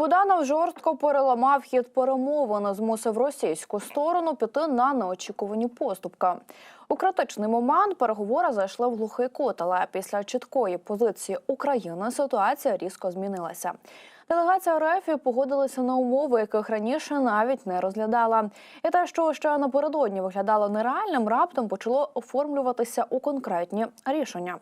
Буданов жорстко переламав хід перемовин, змусив російську сторону піти на неочікувані поступки. У критичний момент переговори зайшли в глухий кут, але після чіткої позиції України ситуація різко змінилася. Делегація РФ погодилася на умови, яких раніше навіть не розглядала. І те, що ще напередодні виглядало нереальним, раптом почало оформлюватися у конкретні рішення.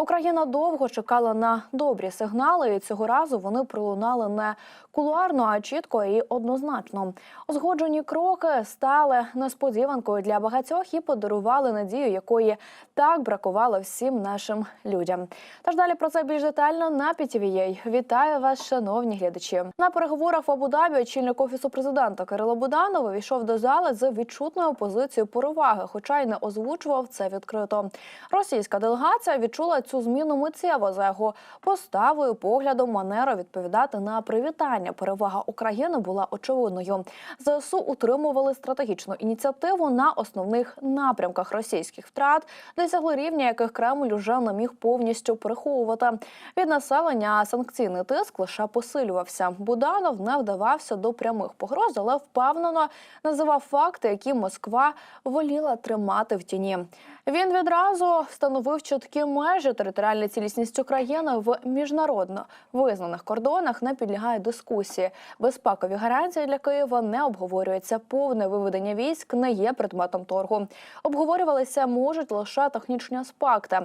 Україна довго чекала на добрі сигнали, і цього разу вони пролунали не кулуарно, а чітко і однозначно. Узгоджені кроки стали несподіванкою для багатьох і подарували надію, якої так бракувало всім нашим людям. Тож далі про це більш детально на PTVA. Вітаю вас, шановні глядачі. На переговорах в Абу-Дабі очільник офісу президента Кирило Буданов увійшов до зали з відчутною позицією переваги, хоча й не озвучував це відкрито. Російська делегація відчула цю зміну миттєво за його поставою, поглядом, манерою відповідати на привітання. Перевага України була очевидною. ЗСУ утримували стратегічну ініціативу на основних напрямках російських втрат, досягли рівня, яких Кремль уже не міг повністю переховувати. Від населення санкційний тиск лише посилювався. Буданов не вдавався до прямих погроз, але впевнено називав факти, які Москва воліла тримати в тіні. Він відразу встановив чіткі межі територіальна цілісність України в міжнародно визнаних кордонах не підлягає дискусії. Безпекові гарантії для Києва не обговорюються. Повне виведення військ не є предметом торгу. Обговорювалися можуть лише технічні аспекти.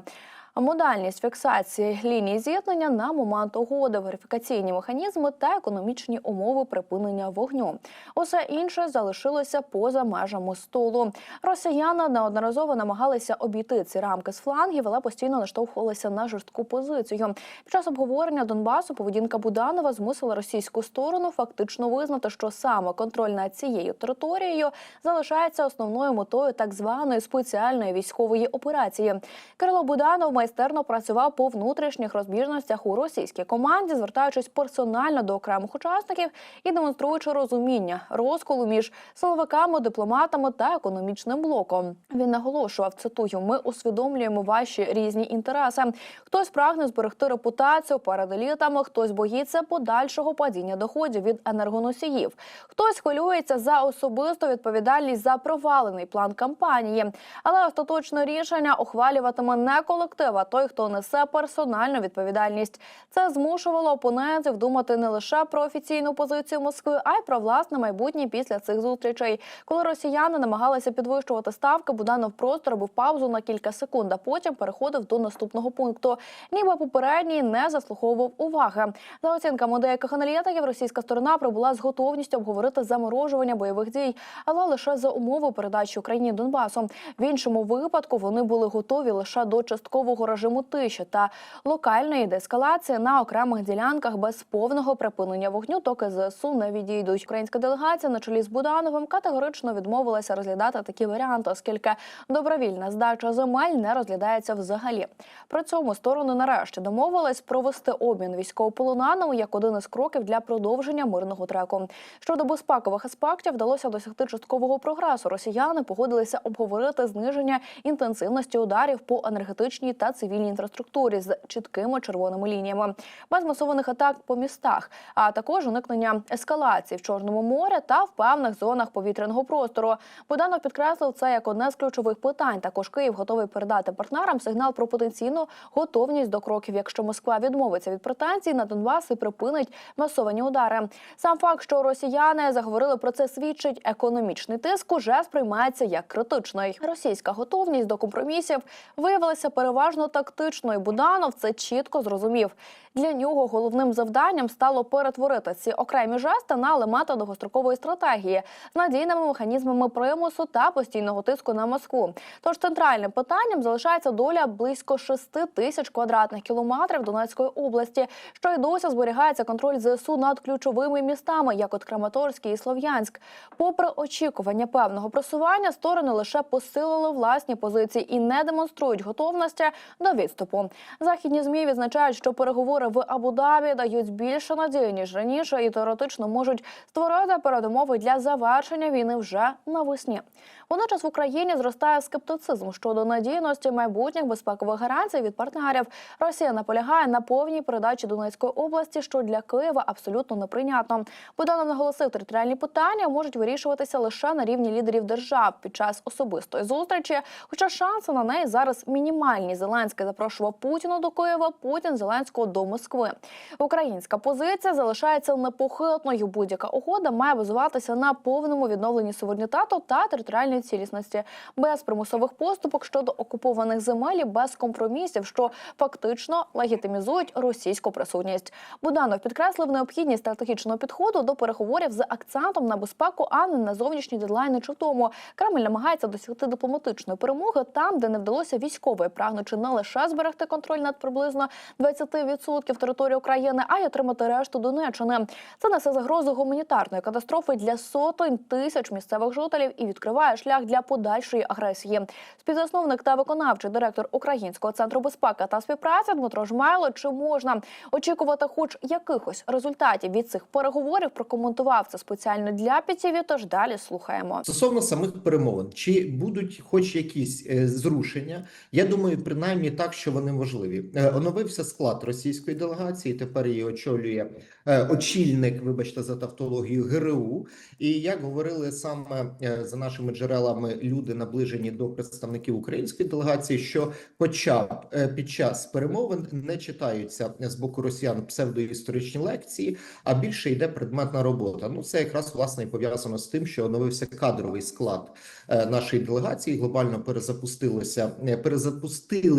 Модальність фіксації лінії зіткнення на момент угоди, верифікаційні механізми та економічні умови припинення вогню. Усе інше залишилося поза межами столу. Росіяни неодноразово намагалися обійти ці рамки з флангів, але постійно наштовхувалися на жорстку позицію. Під час обговорення Донбасу поведінка Буданова змусила російську сторону фактично визнати, що саме контроль над цією територією залишається основною метою так званої спеціальної військової операції. Кирило Буданов майстерно працював по внутрішніх розбіжностях у російській команді, звертаючись персонально до окремих учасників і демонструючи розуміння розколу між силовиками, дипломатами та економічним блоком. Він наголошував: цитую: ми усвідомлюємо ваші різні інтереси. Хтось прагне зберегти репутацію перед елітами, хтось боїться подальшого падіння доходів від енергоносіїв. Хтось хвилюється за особисту відповідальність за провалений план кампанії, але остаточне рішення ухвалюватиме не колектив, а той, хто несе персональну відповідальність. Це змушувало опонентів думати не лише про офіційну позицію Москви, а й про власне майбутнє після цих зустрічей. Коли росіяни намагалися підвищувати ставки, Буданов просто робив паузу на кілька секунд, а потім переходив до наступного пункту. Ніби попередній не заслуховував уваги. За оцінками деяких аналітиків, російська сторона прибула з готовністю обговорити заморожування бойових дій, але лише за умови передачі Україні Донбасу. В іншому випадку вони були готові лише до часткового режиму тиші та локальної деескалації на окремих ділянках без повного припинення вогню, доки ЗСУ не відійдуть. Українська делегація на чолі з Будановим категорично відмовилася розглядати такі варіанти, оскільки добровільна здача земель не розглядається взагалі. При цьому сторони нарешті домовились провести обмін військовополоненими як один із кроків для продовження мирного треку. Щодо безпекових аспектів вдалося досягти часткового прогресу. Росіяни погодилися обговорити зниження інтенсивності ударів по енергетичній та цивільній інфраструктурі з чіткими червоними лініями, без масованих атак по містах, а також уникнення ескалації в Чорному морі та в певних зонах повітряного простору. Буданов підкреслив це як одне з ключових питань. Також Київ готовий передати партнерам сигнал про потенційну готовність до кроків, якщо Москва відмовиться від претензій на Донбас і припинить масовані удари. Сам факт, що росіяни заговорили про це, свідчить економічний тиск, уже сприймається як критичний. Російська готовність до компромісів виявилася переважно тактичною. Буданов це чітко зрозумів. Для нього головним завданням стало перетворити ці окремі жести на елементи довгострокової стратегії з надійними механізмами примусу та постійного тиску на Москву. Тож центральним питанням залишається доля близько 6 тисяч квадратних кілометрів Донецької області, що й досі зберігається контроль ЗСУ над ключовими містами, як от Краматорський і Слов'янськ. Попри очікування певного просування, сторони лише посилили власні позиції і не демонструють готовності до відступу. Західні змі відзначають, що переговори в Абу-Дабі дають більше надії ніж раніше, і теоретично можуть створити передумови для завершення війни вже навесні. Водночас в Україні зростає скептицизм щодо надійності майбутніх безпекових гарантій від партнерів. Росія наполягає на повній передачі Донецької області, що для Києва абсолютно неприйнятно. Буданов наголосив, територіальні питання можуть вирішуватися лише на рівні лідерів держав під час особистої зустрічі. Хоча шанси на неї зараз мінімальні. Зеленський запрошував Путіна до Києва, Путін Зеленського до Москви. Українська позиція залишається непохитною. Будь-яка угода має базуватися на повному відновленні суверенітету та територіальної цілісності, без примусових поступок щодо окупованих земель, і без компромісів, що фактично легітимізують російську присутність. Буданов підкреслив необхідність стратегічного підходу до переговорів з акцентом на безпеку, а не на зовнішні дедлайни чи тому. Кремль намагається досягти дипломатичної перемоги там, де не вдалося військової, прагнучи не лише зберегти контроль над приблизно 20% території України, а й отримати решту Донеччини. Це несе загрозу гуманітарної катастрофи для сотень тисяч місцевих жителів і відкриває шлях для подальшої агресії. Співзасновник та виконавчий директор Українського центру безпеки та співпраці Дмитро Жмайло. Чи можна очікувати, хоч якихось результатів від цих переговорів? Прокоментував це спеціально для ПІТІВІ, Тож далі слухаємо. Стосовно самих перемовин, чи будуть хоч якісь е, зрушення? Я думаю, принаймні так, що вони можливі. Е, Оновився склад російської делегації. Тепер її очолює е, очільник, вибачте за тавтологію ГРУ. І як говорили саме е, за нашими джерелами люди, наближені до представників української делегації, що, хоча б під час перемовин не читаються з боку росіян псевдоісторичні лекції, а більше йде предметна робота. Ну це якраз власне і пов'язано з тим, що оновився кадровий склад нашої делегації. Глобально перезапустилося е,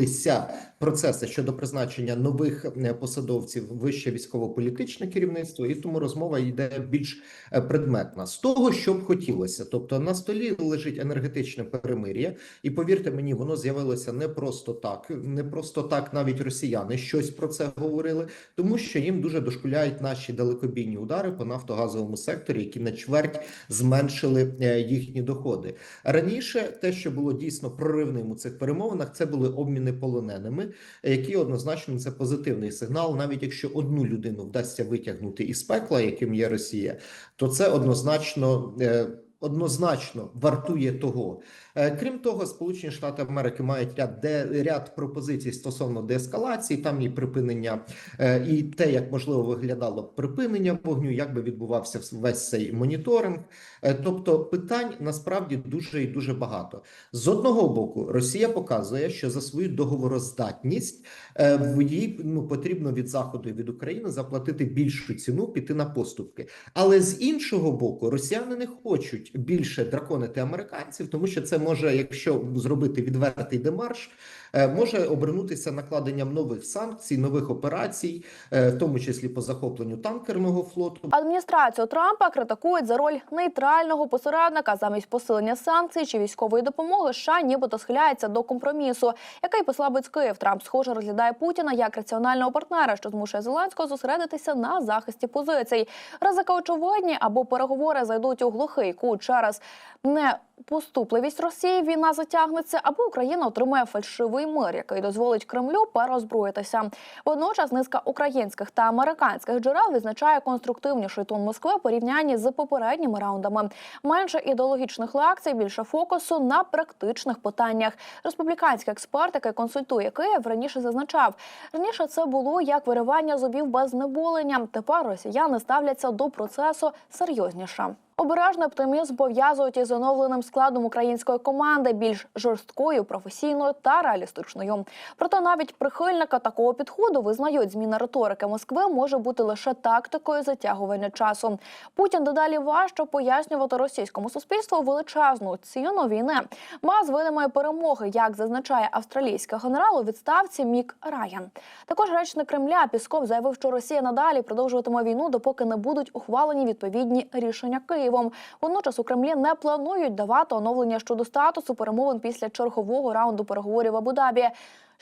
перезапустилися процеси щодо призначення нових е, посадовців вище військово-політичне керівництво, і тому розмова йде більш е, предметна з того, що б хотілося. Тобто на столі лежить енергетичне перемир'я, і повірте мені, воно з'явилося не просто так, не просто так, навіть росіяни щось про це говорили, тому що їм дуже дошкуляють наші далекобійні удари по нафтогазовому секторі, які на чверть зменшили е, їхні доходи. Раніше те, що було дійсно проривним у цих перемовинах, це були обміни полоненими, які однозначно це позитивний сигнал. Навіть якщо одну людину вдасться витягнути із пекла, яким є Росія, то це однозначно. Однозначно вартує того. Е, Крім того, Сполучені Штати Америки мають ряд де ряд пропозицій стосовно деескалації, там і припинення, е, і те, як можливо виглядало припинення вогню, як би відбувався весь цей моніторинг. Е, Тобто питань насправді дуже і дуже багато. З одного боку, Росія показує, що за свою договороздатність їй ну потрібно від заходу і від України заплатити більшу ціну, піти на поступки. Але з іншого боку, росіяни не хочуть більше драконити американців, тому що це може, якщо зробити відвертий демарш, е, може обернутися накладенням нових санкцій, нових операцій, е, в тому числі по захопленню танкерного флоту. Адміністрацію Трампа критикують за роль нейтрального посередника замість посилення санкцій чи військової допомоги. США нібито схиляється до компромісу, який послабить Київ. Трамп схоже розглядає Путіна як раціонального партнера, що змушує Зеленського зосередитися на захисті позицій. Ризики очевидні або переговори зайдуть у глухий кут через не поступливість Росії. Війна затягнеться, або Україна отримає фальшивий мир, який дозволить Кремлю переозброїтися. Водночас низка українських та американських джерел відзначає конструктивніший тон Москви у порівнянні з попередніми раундами. Менше ідеологічних лекцій, більше фокусу на практичних питаннях. Республіканський експерт, який консультує Київ, раніше зазначав, раніше це було як виривання зубів без знеболення. Тепер росіяни ставляться до процесу серйозніше. Обережний оптимізм пов'язують із оновленим складом української команди, більш жорсткою, професійною та реалістичною. Проте навіть прихильника такого підходу визнають, зміна риторики Москви може бути лише тактикою затягування часу. Путін дедалі важче пояснювати російському суспільству величезну ціну війни. Без видимої перемоги, як зазначає австралійський генерал у відставці Мік Райан. Також речник Кремля Пісков заявив, що Росія надалі продовжуватиме війну, допоки не будуть ухвалені відповідні рішення Києвом. Водночас у Кремлі не планують давати оновлення щодо статусу перемовин після чергового раунду переговорів в Абу-Дабі.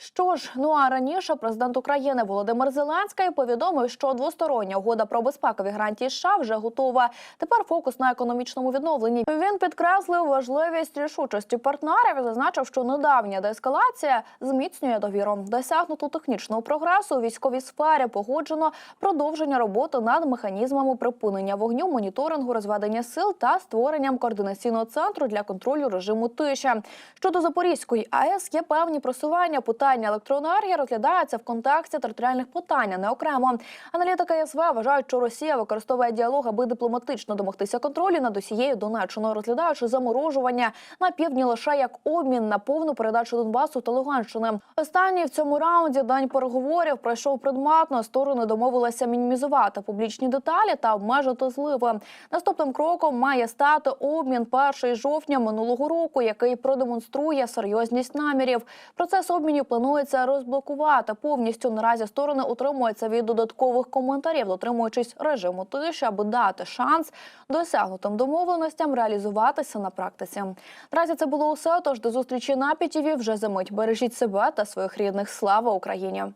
Що ж, ну а раніше президент України Володимир Зеленський повідомив, що двостороння угода про безпекові гарантії США вже готова. Тепер фокус на економічному відновленні. Він підкреслив важливість рішучості партнерів і зазначив, що недавня деескалація зміцнює довіру. Досягнуту технічного прогресу у військовій сфері погоджено продовження роботи над механізмами припинення вогню, моніторингу, розведення сил та створенням координаційного центру для контролю режиму тиші. Щодо Запорізької АЕС є певні просування. Питання електроенергії розглядається в контексті територіальних питань, а не окремо. Аналітики СВ вважають, що Росія використовує діалог, аби дипломатично домогтися контролю над усією Донеччиною, розглядаючи заморожування на півдні лише як обмін на повну передачу Донбасу та Луганщини. Останній в цьому раунді день переговорів пройшов предметно. Сторони домовилися мінімізувати публічні деталі та обмежити зливи. Наступним кроком має стати обмін 1 жовтня минулого року, який продемонструє серйозність намірів. Процес обмінів планується розблокувати повністю. Наразі сторони утримуються від додаткових коментарів, дотримуючись режиму тиші, аби дати шанс досягнутим домовленостям реалізуватися на практиці. Наразі це було усе. Тож до зустрічі на ПІТІВІ вже за мить. Бережіть себе та своїх рідних. Слава Україні!